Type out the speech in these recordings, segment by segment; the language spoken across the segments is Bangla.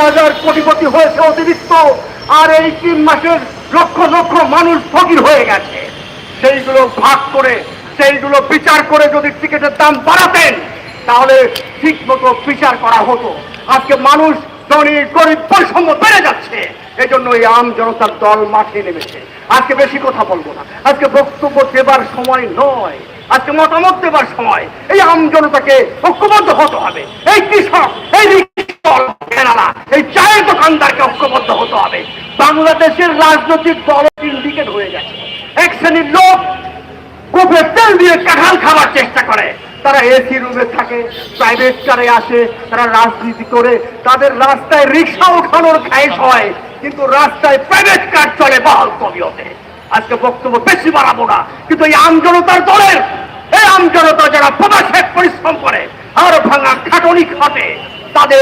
হাজার কোটিপতি হয়েছে অতিরিক্ত, আর এই তিন মাসের লক্ষ লক্ষ মানুষ ফকির হয়ে গেছে। সেইগুলো ভাগ করে, সেইগুলো বিচার করে যদি টিকিটের দাম বাড়াতেন, তাহলে ঠিক মতো বিচার করা হতো। আজকে মানুষ ধনী, গরিব, বৈষম্য বেড়ে যাচ্ছে। এই জন্য এই আম জনতার দল মাঠে নেমেছে। আজকে বেশি কথা বলব না। আজকে বক্তব্য দেবার সময় নয়। আজকে মতামত দেবার সময়। এই আম জনতাকে ঐক্যবদ্ধ হতে হবে। এই কৃষক, এই এই চায়ের দোকানদারকে ঐক্যবদ্ধ হতে হবে। বাংলাদেশের রাজনৈতিক দল ইন্ডিকেট হয়ে গেছে। এক শ্রেণির লোক কূপে তেল দিয়ে কাঁঠাল খাবার চেষ্টা করে। তারা এসি রুমে থাকে প্রাইভেট কারে আসে, তারা রাজনীতি করে। তাদের রাস্তায় রিক্সা ওঠানোর খাইশ হয়, কিন্তু রাস্তায় প্রাইভেট কার চলে বহল কবিয়তে আজকে বক্তব্য বেশি বাড়াবো না, কিন্তু এই আমজনতার দলের এই আমজনতা যারা প্রবাসে পরিশ্রম করে, আর ভাঙা খাটনি খাটে তাদের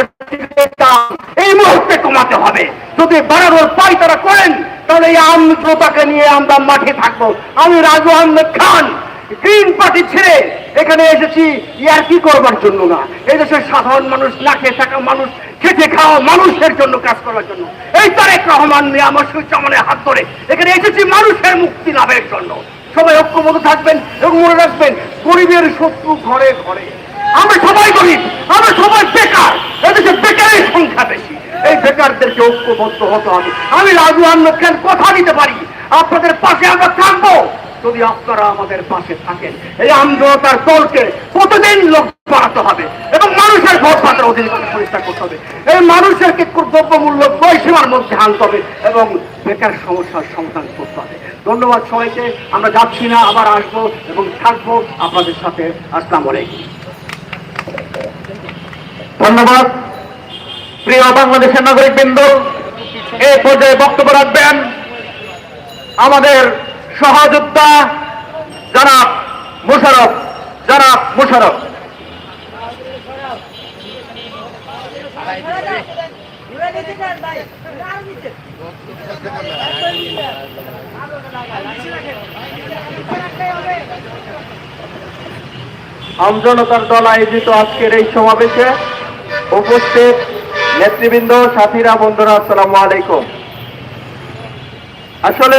এই মুহূর্তে কমাতে হবে। যদি বাড়ানোর পাই তারা করেন, তাহলে এই আমজনতাকে নিয়ে আমরা মাঠে থাকব। আমি রাজু আহমেদ খান গ্রিন পার্টি ছেড়ে এখানে এসেছি ইয়ার কি করবার জন্য না? এই দেশের সাধারণ মানুষ, না খেয়ে থাকা মানুষ, খেটে খাওয়া মানুষের জন্য কাজ করার জন্য। এই তারেক রহমান নিয়ে আমার সুচামনের হাত ধরে, এখানে এসেছি মানুষের মুক্তি লাভের জন্য। সবাই ঐক্যবদ্ধ থাকবেন এবং মনে রাখবেন, গরিবের শত্রু ঘরে ঘরে। আমরা সবাই গরিব, আমরা সবাই বেকার। এদেশে বেকারের সংখ্যা বেশি। এই বেকারদেরকে ঐক্যবদ্ধ হতে হবে। আমি রাজু আহমেদ খান কথা দিতে পারি। আপনাদের পাশে আমরা থাকব। যদি আপনারা আমাদের পাশে থাকেন, এই আন্দোলতার দলকে প্রতিদিন লোক বাড়াতে হবে এবং মানুষের ভোট পাত্র অধিকার পরিষ্কার করতে হবে। এই মানুষের দ্রব্যমূল্য বৈসীমার মধ্যে আনতে হবে এবং বেকার সমস্যার সমাধান করতে হবে। ধন্যবাদ সবাইকে, আমরা যাচ্ছি না, আবার আসব এবং থাকব আপনাদের সাথে। আসসালামু আলাইকুম। ধন্যবাদ। প্রিয় বাংলাদেশের নাগরিক বৃন্দ এই পর্যায়ে বক্তব্য রাখবেন আমাদের সহযোদ্ধা জনাব মুশারফ জনাব মুশারফ। আমজনতার দল আয়োজিত আজকের এই সমাবেশে উপস্থিত নেতৃবৃন্দ, সাথীরা, বন্ধুরা, আসসালামু আলাইকুম। আসলে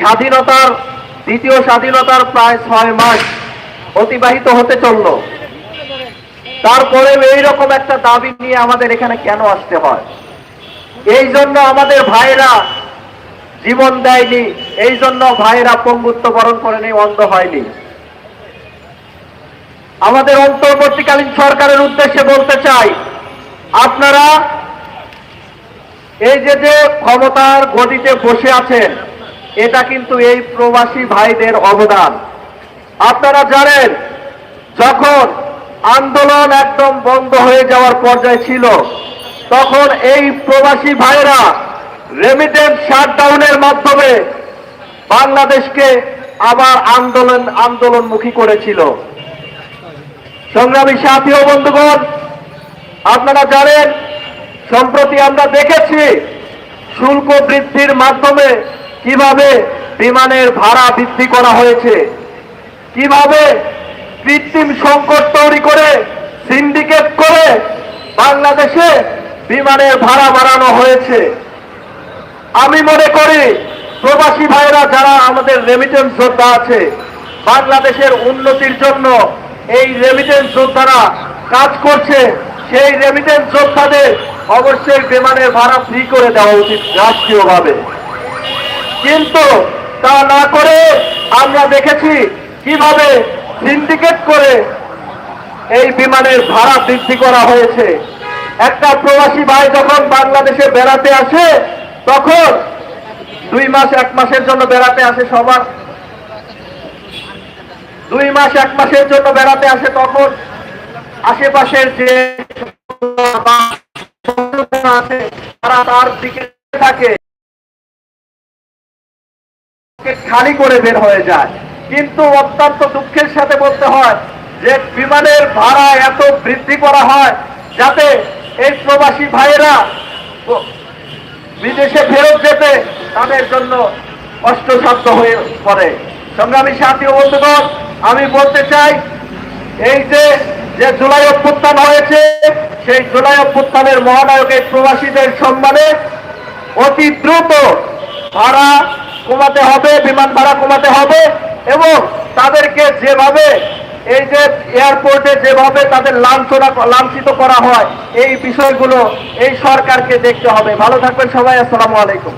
স্বাধীনতার, দ্বিতীয় স্বাধীনতার প্রায় ছয় মাস অতিবাহিত হতে চলল। তারপরে এইরকম একটা দাবি নিয়ে আমাদের এখানে কেন আসতে হয়? এই জন্য আমাদের ভাইরা জীবন দেয়নি, এই জন্য ভাইরা পঙ্গুত্ব বরণ করেনি, অন্ধ হয়নি। আমাদের অন্তর্বর্তীকালীন সরকারের উদ্দেশ্যে বলতে চাই, আপনারা এই যে যে ক্ষমতার গদিতে বসে আছেন এটা কিন্তু এই প্রবাসী ভাইদের অবদান। আপনারা জানেন, যখন আন্দোলন একদম বন্ধ হয়ে যাওয়ার পর্যায়ে ছিল, তখন এই প্রবাসী ভাইরা রেমিটেন্স শাটডাউনের মাধ্যমে বাংলাদেশকে আবার আন্দোলন, আন্দোলনমুখী করেছিল। সংগ্রামী সাথী ও বন্ধুগণ, আপনারা জানেন, সম্প্রতি আমরা দেখেছি শুল্ক বৃদ্ধির মাধ্যমে কীভাবে বিমানের ভাড়া বৃদ্ধি করা হয়েছে? কীভাবে কৃত্রিম সংকট তৈরি করে সিন্ডিকেট করে বাংলাদেশে বিমানের ভাড়া বাড়ানো হয়েছে? আমি মনে করি প্রবাসী ভাইরা যারা আমাদের রেমিটেন্স যোদ্ধা আছে, বাংলাদেশের উন্নতির জন্য এই রেমিটেন্স যোদ্ধারা কাজ করছে, সেই রেমিটেন্স যোদ্ধাদের অবশ্যই বিমানের ভাড়া ফ্রি করে দেওয়া উচিত রাষ্ট্রীয়ভাবে। কিন্তু তা না করে আমরা দেখেছি কীভাবে সিন্ডিকেট করে এই বিমানের ভাড়া বৃদ্ধি করা হয়েছে। একটা প্রবাসী ভাই যখন বাংলাদেশে বেড়াতে আসে, তখন দুই মাস, এক মাসের জন্য বেড়াতে আসে সবার। দুই মাস, এক মাসের জন্য বেড়াতে আসে তখন আশেপাশের যে আছে, তারা তার দিকে থাকে। খালি করে বের হয়ে যায়। কিন্তু অত্যন্ত দুঃখের সাথে বলতে হয় যে বিমানের ভাড়া এত বৃদ্ধি করা হয় যাতে এই প্রবাসী ভাইয়েরা বিদেশে ফেরত যেতে তাদের জন্য কষ্টসাধ্য হয়ে পড়ে। সংগ্রামী সাথী বন্ধুগণ, আমি বলতে চাই, এই যে যে জুলাই অভ্যুত্থান হয়েছে, সেই জুলাই অভ্যুত্থানের মহানায়ক এই প্রবাসীদের সম্মানে অতি দ্রুত ভাড়া কমাতে হবে, বিমান ভাড়া কমাতে হবে এবং তাদেরকে যেভাবে এই যে এয়ারপোর্টে যেভাবে তাদের লাঞ্ছনা লাঞ্ছিত করা হয়, এই বিষয়গুলো এই সরকারকে দেখতে হবে। ভালো থাকবেন সবাই, আসসালামু আলাইকুম।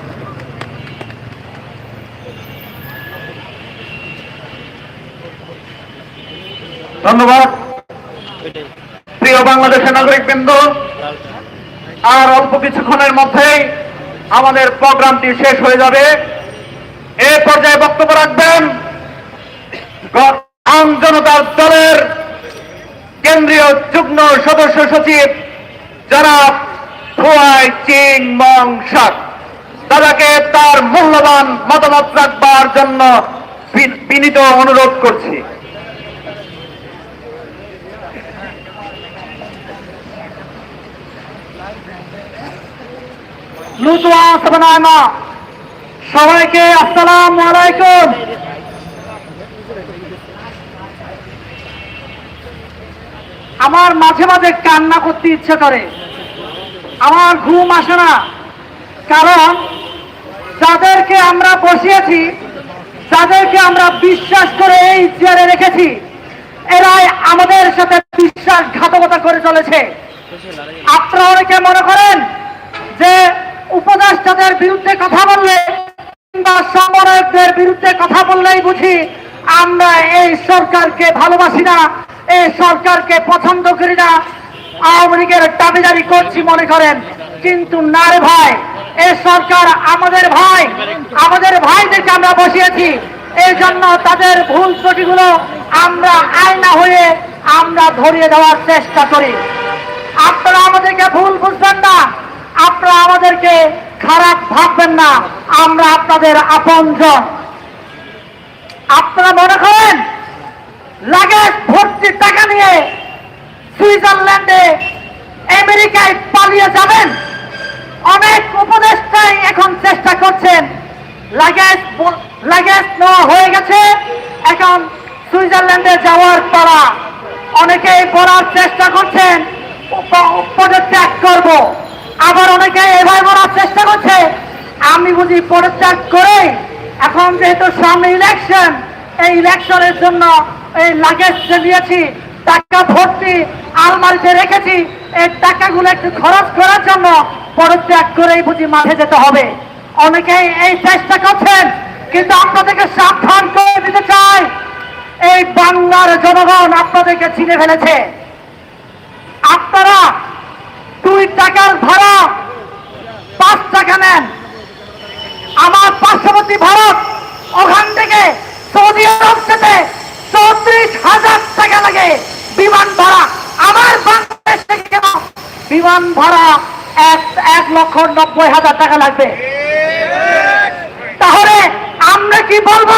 ধন্যবাদ। প্রিয় বাংলাদেশের নাগরিক বৃন্দ আর অল্প কিছুক্ষণের মধ্যেই আমাদের প্রোগ্রামটি শেষ হয়ে যাবে। এ পর্যায়ে বক্তব্য রাখবেন আম জনতার দলের কেন্দ্রীয় যুগ্ম সদস্য সচিব যারা খোয়াই চিং মং সাক দাদাকে তার মূল্যবান মতামত রাখবার জন্য বিনীত অনুরোধ করছি। লুতুয়া সাবানায়মা সবাইকে আসসালাম আলাইকুম। আমার মাঝে মাঝে কান্না করতে ইচ্ছে করে। আমার ঘুম আসে না। কারণ যাদেরকে আমরা বসিয়েছি, যাদেরকে আমরা বিশ্বাস করে এই চেয়ারে রেখেছি, এরাই আমাদের সাথে বিশ্বাসঘাতকতা করে চলেছে। আপনারা অনেকে মনে করেন যে উপদেষ্টাদের বিরুদ্ধে কথা বললে কিংবা সমন্বয়কদের বিরুদ্ধে কথা বললেই বুঝি আমরা এই সরকারকে ভালোবাসি না, এই সরকারকে পছন্দ করি না। আওয়ামী লীগের দাবিদারি করছি মনে করেন। কিন্তু না রে ভাই এই সরকার আমাদের ভাই, আমাদের ভাইদেরকে আমরা বসিয়েছি। এই জন্য তাদের ভুল ত্রুটিগুলো আমরা আয়না হয়ে আমরা ধরিয়ে দেওয়ার চেষ্টা করি। আপনারা আমাদেরকে ভুল বুঝবেন না। আপনারা আমাদেরকে খারাপ ভাববেন না, আমরা আপনাদের আপনজন। আপনারা মনে করেন, লাগেজ ভর্তি টাকা নিয়ে সুইজারল্যান্ডে আমেরিকায় পালিয়ে যাবেন? অনেক উপদেষ্টাই এখন চেষ্টা করছেন, লাগেজ লাগেজ নেওয়া হয়ে গেছে, এখন সুইজারল্যান্ডে যাওয়ার পালা। অনেকেই বলার চেষ্টা করছেন পদত্যাগ করব। আবার অনেকে এভাবে বলার চেষ্টা করছে। আমি বুঝি পদত্যাগ করে। এখন যেহেতু সামনে ইলেকশন এই ইলেকশনের জন্য এই লাগেজ নিয়েছি টাকা ভর্তি আলমারিতে রেখেছি, এই টাকাগুলো একটু খরচ করার জন্য পদত্যাগ করেই বুঝি মাঠে যেতে হবে। অনেকেই এই চেষ্টা করছেন, কিন্তু আপনাদেরকে সাবধান করে দিতে চাই। এই বাংলার জনগণ আপনাদেরকে চিনে ফেলেছে আপনারা দুই টাকার ভাড়া পাঁচ টাকা নেন আমার পার্শ্ববর্তী ভারত ওখান থেকে সৌদি আরব যেতে চৌত্রিশ হাজার টাকা লাগে বিমান ভাড়া আমার বাংলাদেশ থেকে কেন বিমান ভাড়া এক এক লক্ষ নব্বই হাজার টাকা লাগবে। তাহলে আমরা কি বলব?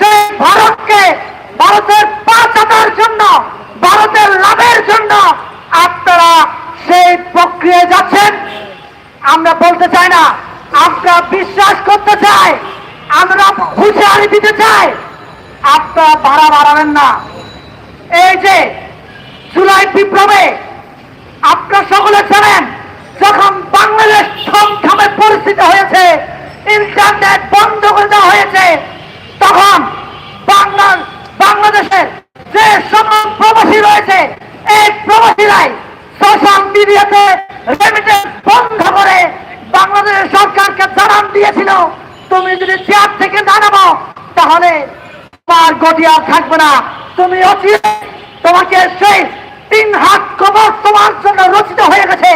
সেই ভারতকে ভারতের পাঁচ হাজার জন্য, ভারতের লাভের জন্য আপনারা সেই প্রক্রিয়ায় যাচ্ছেন। আমরা বলতে চাই না, আমরা বিশ্বাস করতে চাই, আমরা হুঁশিয়ারি দিতে চাই, আপনারা ভাড়া বাড়াবেন না। এই যে জুলাই বিপ্লবে আপনারা সকলে জানেন, যখন বাংলাদেশ সংখ্যামে পরিস্থিতি হয়েছে, ইন্টারনেট বন্ধ করে দেওয়া হয়েছে, তখন বাংলা বাংলাদেশের যে সকল প্রবাসী রয়েছে, এই প্রবাসীরাই সোশ্যাল মিডিয়াতে রেমিটেন্স বন্ধ করে বাংলাদেশের সরকারকে জানান দিয়েছিল। তুমি যদি চেয়ার থেকে নামো, তাহলে তোমার গতি আর থাকবে না। তুমি অচিরে তোমাকে সেই তিন হাত কবর তোমার জন্য রচিত হয়ে গেছে।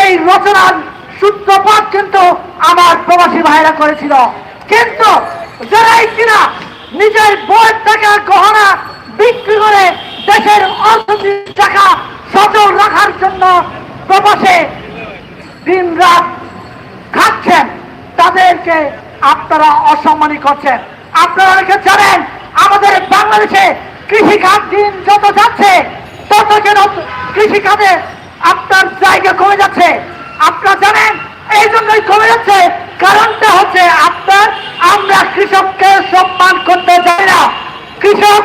এই রচনার সূত্রপাত কিন্তু আমার প্রবাসী ভাইরা করেছিল। কিন্তু যারাই কিনা নিজের বইয়ের টাকা গহনা বিক্রি করে দেশের অর্থনৈতিক টাকা সচল রাখার জন্য প্রবাসে দিন রাত খাচ্ছেন, তাদেরকে আপনারা অসম্মানী করছেন। আপনারা জানেন, আমাদের বাংলাদেশে কৃষিখাত দিন যত যাচ্ছে যেন কৃষিখাতে আপনার জায়গা কমে যাচ্ছে। আপনারা জানেন এই জন্যই কমে যাচ্ছে। কারণটা হচ্ছে আপনার, আমরা কৃষককে সম্মান করতে চাই না। কৃষক,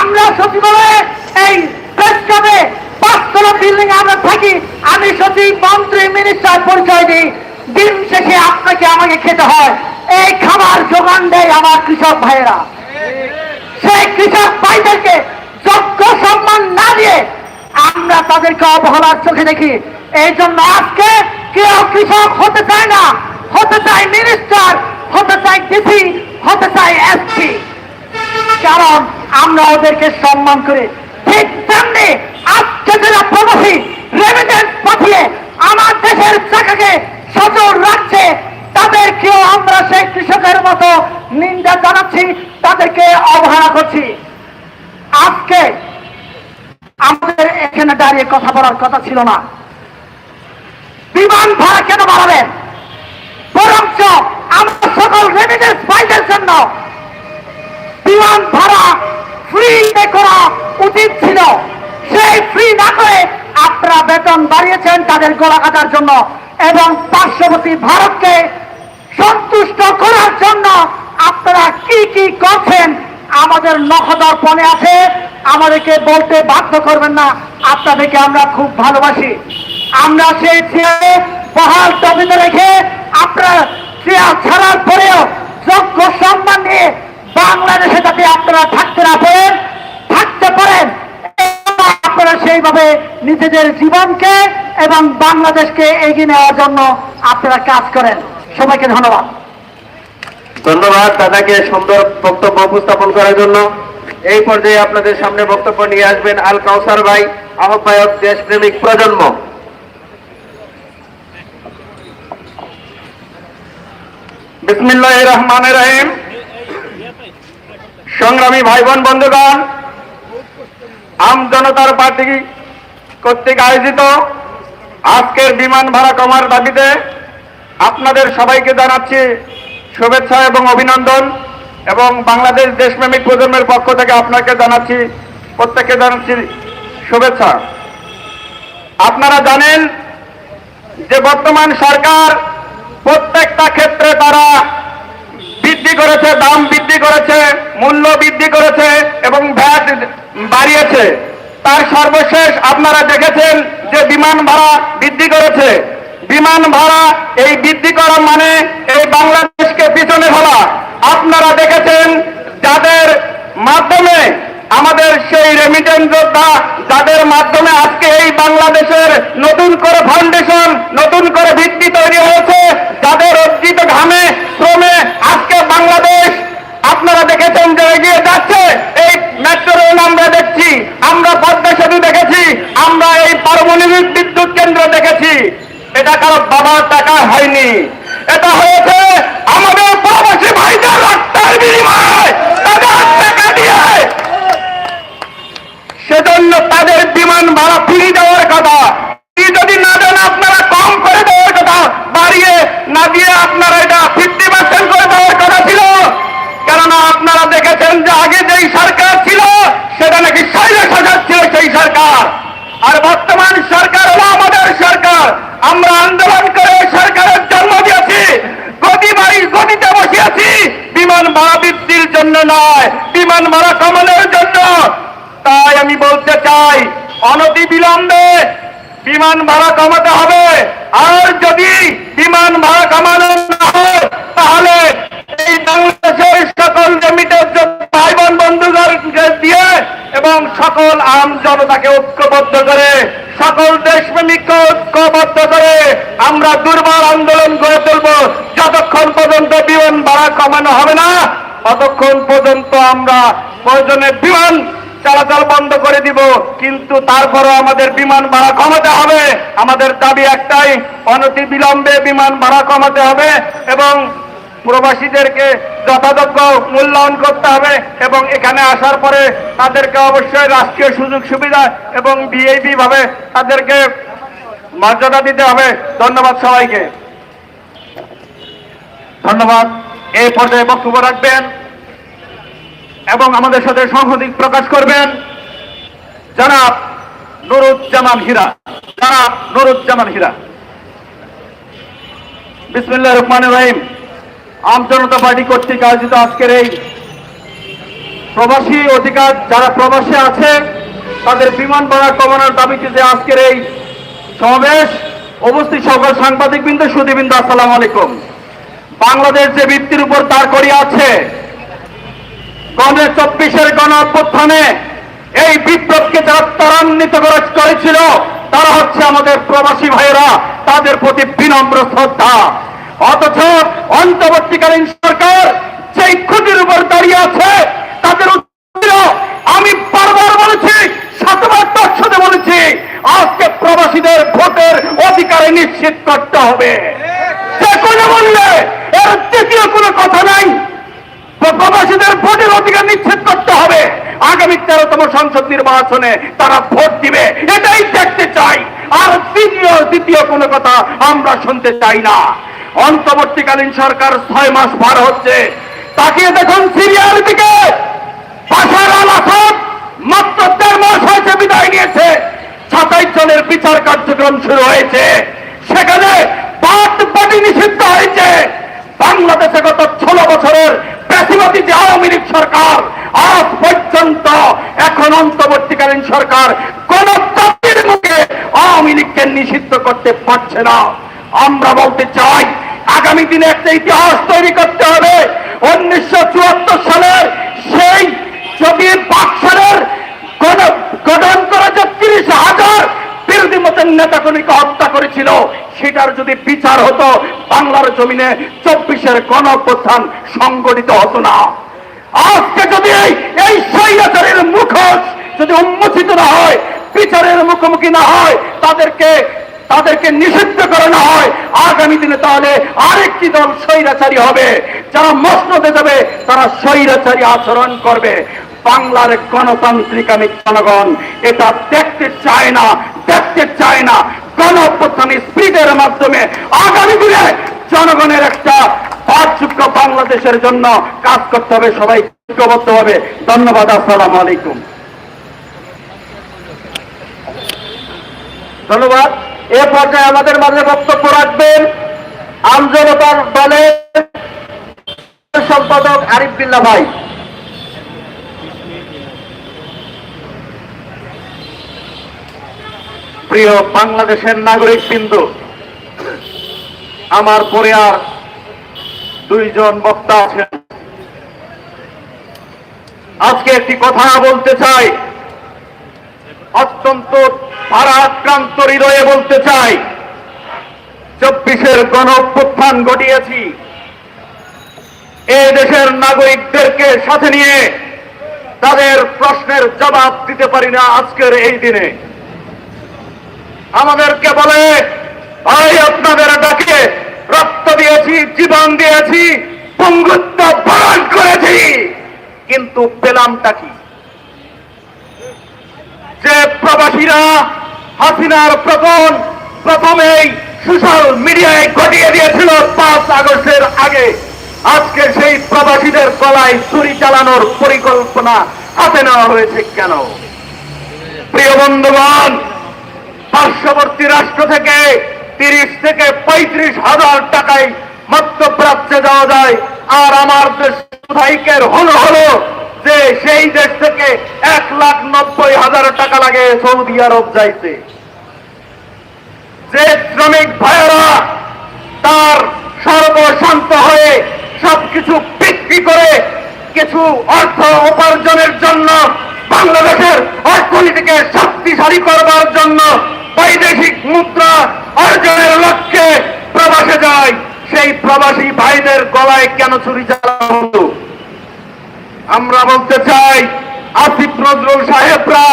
আমরা সচিবালয়ে এই প্রেস ক্লাবে পাঁচতলা বিল্ডিং আমরা থাকি। আমি সচিব, মন্ত্রী মিনিস্টার পরিচয় দিই। দিন শেষে আপনাকে আমাকে খেতে হয়। এই খাবার যোগান দেয় আমার কৃষক ভাইয়েরা। সেই কৃষক ভাইদেরকে যোগ্য সম্মান না দিয়ে আমরা তাদেরকে অবহেলার চোখে দেখি। এই জন্য আজকে কেউ কৃষক হতে চায় না, হতে চায় মিনিস্টার হতে চায় ডিসি হতে চায় এসপি কারণ আমরা ওদেরকে সম্মান করি। ঠিক তেমনি আজকে যারা প্রবাসী রেমিটেন্স পাঠিয়ে আমার দেশের চাকাকে সচল রাখছে, তাদেরকেও আমরা সেই কৃষকের মতো নিন্দা জানাচ্ছি, তাদেরকে অবহেলা করছি। আজকে আমাদের এখানে দাঁড়িয়ে কথা বলার কথা ছিল না। বিমান ভাড়া কেন বাড়াবেন বরঞ্চ আমরা সকল রেমিটেন্স ভাইদের জন্য বিমান ভাড়া ফ্রিতে করা উচিত ছিল। সেই ফ্রি না করে আপনারা বেতন বাড়িয়েছেন তাদের গলা কাটার জন্য এবং পার্শ্ববর্তী ভারতকে সন্তুষ্ট করার জন্য আপনারা কি কি করছেন আমাদের নখদর্পণে আছে। আমাদেরকে বলতে বাধ্য করবেন না। আপনাদেরকে আমরা খুব ভালোবাসি। আমরা সেই চেয়ারে বহাল তবিতে রেখে আপনার চেয়ার ছাড়ার পরেও যোগ্য সম্মান নিয়ে বাংলাদেশে যাতে আপনারা থাকতে না পারেন, থাকতে পারেন, আপনারা সেইভাবে নিজেদের জীবনকে এবং বাংলাদেশকে এগিয়ে নেওয়ার জন্য আপনারা কাজ করেন। সবাইকে ধন্যবাদ। ধন্যবাদ দাদাকে সুন্দর বক্তব্য উপস্থাপন করার জন্য। এই পর্যায়ে আপনাদের সামনে বক্তব্য নিয়ে আসবেন আল কাউসার ভাই, আহ্বায়ক দেশপ্রেমিক প্রজন্ম। সংগ্রামী ভাই বোন বন্ধুগণ, আম জনতার পার্টি কর্তৃক আয়োজিত আজকের বিমান ভাড়া কমার দাবিতে আপনাদের সবাইকে জানাচ্ছি শুভেচ্ছা এবং অভিনন্দন এবং বাংলাদেশ দেশপ্রেমিক প্রজন্মের পক্ষ থেকে আপনাকে জানাচ্ছি, প্রত্যেককে জানাচ্ছি শুভেচ্ছা। আপনারা জানেন যে বর্তমান সরকার প্রত্যেকটা ক্ষেত্রে তারা বৃদ্ধি করেছে, দাম বৃদ্ধি করেছে, মূল্য বৃদ্ধি করেছে এবং ভ্যাট বাড়িয়েছে। তার সর্বশেষ আপনারা দেখেছেন যে বিমান ভাড়া বৃদ্ধি করেছে। বিমান ভাড়া এই বৃদ্ধি করা মানে এই বাংলাদেশকে পিছনে ফেলা। আপনারা দেখেছেন যাদের মাধ্যমে আমাদের সেই রেমিটেন্স যোদ্ধা, যাদের মাধ্যমে আজকে এই বাংলাদেশের নতুন করে ফাউন্ডেশন নতুন করে ভিত্তি তৈরি হয়েছে, যাদের অর্জিত ঘামে, শ্রমে আজকে বাংলাদেশ, আপনারা দেখেছেন যে এগিয়ে যাচ্ছে, এই মেট্রো রেল আমরা দেখছি, আমরা পদ্মা সেতু দেখেছি, আমরা এই পারমাণবিক বিদ্যুৎ কেন্দ্র দেখেছি। এটা কারও বাবার টাকা হয়নি। এটা হয়েছে আমাদের প্রবাসী ভাইদের রক্তের বিনিময় সেজন্য তাদের বিমান ভাড়া ফিরিয়ে দেওয়ার কথা। যদি না দেন আপনারা কম করে দেওয়ার কথা বাড়িয়ে না দিয়ে আপনারা এটা ফিফটি পার্সেন্ট করে দেওয়ার কথা ছিল কেননা আপনারা দেখেছেন যে আগে যেই সরকার ছিল সেটা নাকি সাইলে সাজাচ্ছিল সেই সরকার আর বর্তমান সরকার হলো আমাদের সরকার আমরা আন্দোলন করে এই সরকারের জন্ম দিয়েছি গতি বাড়ি গতিতে বসিয়েছি বিমান ভাড়া বৃদ্ধির জন্য নয় বিমান ভাড়া কমানোর জন্য তাই আমি বলতে চাই অনতি বিলম্বে বিমান ভাড়া কমাতে হবে আর যদি বিমান ভাড়া কমানো না হয় তাহলে এই বাংলাদেশের সকল জমিদের ভাই বোন বন্ধুগণকে দিয়ে এবং সকল আম জনতাকে ঐক্যবদ্ধ করে, সকল দেশপ্রেমিককে ঐক্যবদ্ধ করে আমরা দুর্বল আন্দোলন গড়ে তুলব। যতক্ষণ পর্যন্ত বিমান ভাড়া কমানো হবে না, ততক্ষণ পর্যন্ত আমরা প্রয়োজনে বিমান চলাচল বন্ধ করে দিব। কিন্তু তারপরও আমাদের বিমান ভাড়া কমাতে হবে। আমাদের দাবি একটাই অনতি বিলম্বে বিমান ভাড়া কমাতে হবে এবং প্রবাসীদেরকে যথাযোগ্য মূল্যায়ন করতে হবে এবং এখানে আসার পরে তাদেরকে অবশ্যই রাষ্ট্রীয় সুযোগ সুবিধা এবং বিএবি ভাবে তাদেরকে মর্যাদা দিতে হবে। ধন্যবাদ সবাইকে। ধন্যবাদ। এই পর্যায়ে বক্তব্য রাখবেন এবং আমাদের সাথে সংহতি প্রকাশ করবেন জনাব নুরুজ্জামান হীরা। জনাব নুরুজ্জামান হীরা। বিসমুল্লাহ রহমান রহিম। আম জনতা পার্টি কর্তৃক আয়োজিত আজকের এই প্রবাসী অধিকার যারা প্রবাসে আছে, তাদের বিমান ভাড়া কমানোর দাবিতে যে আজকের এই সমাবেশ, উপস্থিত সকল সাংবাদিক বিন্দু সুদীবৃন্দ আসসালাম আলাইকুম। বাংলাদেশ যে ভিত্তির উপর দাঁড় করিয়ে আছে গণের চব্বিশের গণ অভ্যুত্থানে এই বিপ্লবকে যারা ত্বরান্বিত করে- করেছিল, তারা হচ্ছে আমাদের প্রবাসী ভাইয়েরা, তাদের প্রতি বিনম্র শ্রদ্ধা। অথচ অন্তর্বর্তীকালীন সরকার যেই খুঁটির উপর দাঁড়িয়ে আছে, তাদের আমি বারবার বলেছি শতবার দর্শনে বলেছি, আজকে প্রবাসীদের ভোটের অধিকারে নিশ্চিত করতে হবে। যে কোনো মূল্যে, এর দ্বিতীয় কোনো কথা নাই। প্রবাসীদের ভোটের অধিকার নিশ্চিত করতে হবে। আগামী তেরোতম সংসদ নির্বাচনে তারা ভোট দিবে, এটাই দেখতে চাই। আর দ্বিতীয় দ্বিতীয় কোনো কথা আমরা শুনতে চাই না। অন্তর্বর্তীকালীন সরকার ছয় মাস পার হচ্ছে। তাকিয়ে দেখুন সিরিয়ার দিকে। মাত্র দেড় মাস হয়েছে, বিদায় নিয়েছে। সাতাইশ জনের বিচার কার্যক্রম শুরু হয়েছে। সেখানে পাট পাটি নিষিদ্ধ হয়েছে। বাংলাদেশে গত ষোলো বছরের প্রেসিবাদী যে আওয়ামী লীগ সরকার, আজ পর্যন্ত এখন অন্তর্বর্তীকালীন সরকার কোন জাতির মুখে আওয়ামী লীগকে নিষিদ্ধ করতে পারছে না। আমরা বলতে চাই আগামী দিনে একটা ইতিহাস তৈরি করতে হবে। উনিশশো চুয়াত্তর সালের সেই যদি বাক্সারের গঠন করা যে তিরিশ হাজার বিরোধী মতের নেতাকর্মীকে হত্যা করেছিল, সেটার যদি বিচার হতো, বাংলার জমিনে চব্বিশের গণ অভ্যুত্থান সংগঠিত হতো না। আজকে যদি এই- এই স্বৈরাচারের মুখোশ যদি উন্মোচিত না হয়, বিচারের মুখোমুখি না হয়, তাদেরকে তাদেরকে নিষিদ্ধ করানো হয়। আগামী দিনে তাহলে আরেকটি দল স্বৈরাচারী হবে। যারা মসনদে যাবে, তারা স্বৈরাচারী আচরণ করবে। বাংলার গণতান্ত্রিক আমি জনগণ, এটা দেখতে চায় না, দেখতে চায় না। গণ স্পিডের মাধ্যমে আগামী দিনে জনগণের একটা পাঠযোগ্য বাংলাদেশের জন্য কাজ করতে হবে, সবাই ঐক্যবদ্ধ হবে। ধন্যবাদ, আসসালাম আলাইকুম। ধন্যবাদ। এ পর্যায়ে আমাদের মাঝে বক্তব্য রাখবেন আমজনতার দলের সম্পাদক আরিফ বিল্লা ভাই। প্রিয় বাংলাদেশের নাগরিক বিন্দু, আমার পরে আর দুইজন বক্তা আছেন। আজকে একটি কথা বলতে চাই। অত্যন্ত ভারাক্রান্ত হৃদয়ে বলতে চাই, চব্বিশের গণ অভ্যুত্থান ঘটিয়েছি। এ দেশের নাগরিকদেরকে সাথে নিয়ে তাদের প্রশ্নের জবাব দিতে পারি না আজকের এই দিনে। আমাদেরকে বলে, ভাই, আপনাদের ডাকে রক্ত দিয়েছি, জীবন দিয়েছি পঙ্গুত্ব বরণ করেছি। কিন্তু পেলামটা কি? যে প্রবাসীরা হাসিনার প্রথম, প্রথমেই সোশ্যাল মিডিয়ায় ঘটিয়ে দিয়েছিল পাঁচ আগস্টের আগে। আজকে সেই প্রবাসীদের গলায় চুরি চালানোর পরিকল্পনা হাতে নেওয়া হয়েছে কেন? প্রিয় বন্ধুগণ, পার্শ্ববর্তী রাষ্ট্র থেকে তিরিশ থেকে পঁয়ত্রিশ হাজার টাকায় মধ্যপ্রাচ্যে যাওয়া যায়, আর আমার দেশ ভাইকের হলো হলো যে সেই দেশ থেকে এক লাখ নব্বই হাজার টাকা লাগে সৌদি আরব যাইতে। যে শ্রমিক ভাইয়েরা তার সর্বশান্ত হয়ে সবকিছু বিক্রি করে কিছু অর্থ উপার্জনের জন্য বাংলাদেশের অর্থনীতিকে শক্তিশালী করবার জন্য বৈদেশিক মুদ্রা অর্জনের লক্ষ্যে প্রবাসে যায়। সেই প্রবাসী ভাইদের গলায় কেন চুরি চালানো আমরা বলতে চাই, আসিফ নজরুল সাহেবরা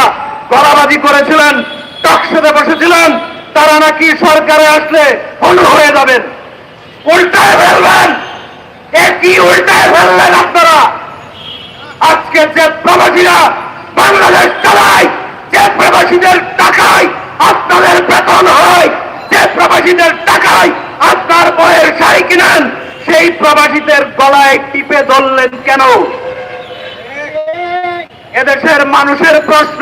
গলাবাজি করেছিলেন, টকশোতে বসেছিলেন, তারা নাকি সরকারে আসলে হলু হয়ে যাবেন। উল্টায় ফেলবেন! এ কি উল্টায় ফেললেন আপনারা? আজকে যে প্রবাসীরা বাংলাদেশ চালায়, যে প্রবাসীদের টাকায় আপনাদের বেতন হয়, যে প্রবাসীদের টাকায় আপনার বয়ের শাড়ি কিনেন, সেই প্রবাসীদের গলায় টিপে ধরলেন কেন? এদেশের মানুষের প্রশ্ন,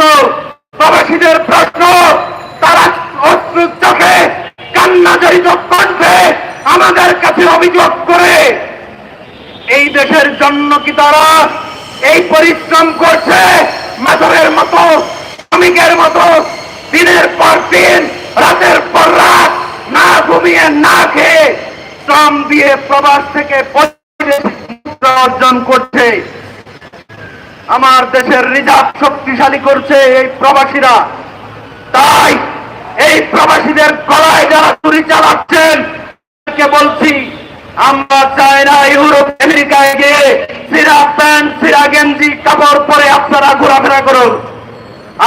প্রবাসীদের প্রশ্ন, তারা অশ্রু চোখে কান্না জড়িত কণ্ঠে আমাদের কাছে অভিযোগ করে। এই দেশের জন্য কি তারা এই পরিশ্রম করছে? মাথরের মতো, শ্রমিকের মতো, দিনের পর দিন, রাতের পর রাত, না ঘুমিয়ে, না খেয়ে শ্রম দিয়ে প্রবাস থেকে অর্জন করছে। আমার দেশের রিজার্ভ শক্তিশালী করছে এই প্রবাসীরা। তাই এই প্রবাসীদের গলায় যারা চুরি চালাচ্ছেন বলছি, আমরা চাই না ইউরোপ, আমেরিকায় গিয়ে সিরা প্যান্ট, সিরা গেঞ্জি, কাপড় পরে আপনারা ঘোরাফেরা করুন।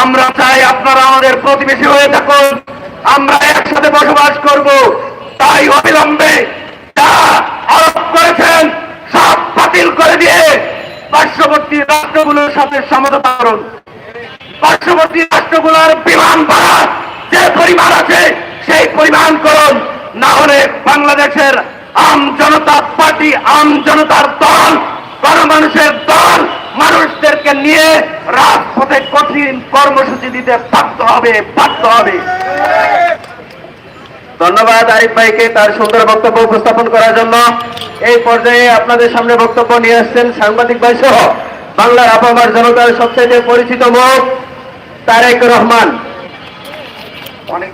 আমরা চাই আপনারা আমাদের প্রতিবেশী হয়ে থাকুন। আমরা একসাথে বসবাস করব। তাই অবিলম্বে যা আরোপ করেছেন সব বাতিল করে দিয়ে পার্শ্ববর্তী রাষ্ট্রগুলোর সাথে সমঝোতা করুন। পার্শ্ববর্তী রাষ্ট্রগুলোর বিমান ভাড়া যে পরিমাণ আছে, সেই পরিমাণ করুন। না হলে বাংলাদেশের আম জনতা পার্টি, আম জনতার দল, গণমানুষের দল, মানুষদেরকে নিয়ে রাজপথে কঠিন কর্মসূচি দিতে বাধ্য হবে বাধ্য হবে। ধন্যবাদ আরিফ ভাইকে তার সুন্দর বক্তব্য উপস্থাপন করার জন্য। এই পর্যায়ে আপনাদের সামনে বক্তব্য নিয়ে আসছেন সাংবাদিক ভাই সহ বাংলার আপামার জনতার সবচেয়ে পরিচিত মুখ তারেক রহমান। অনেক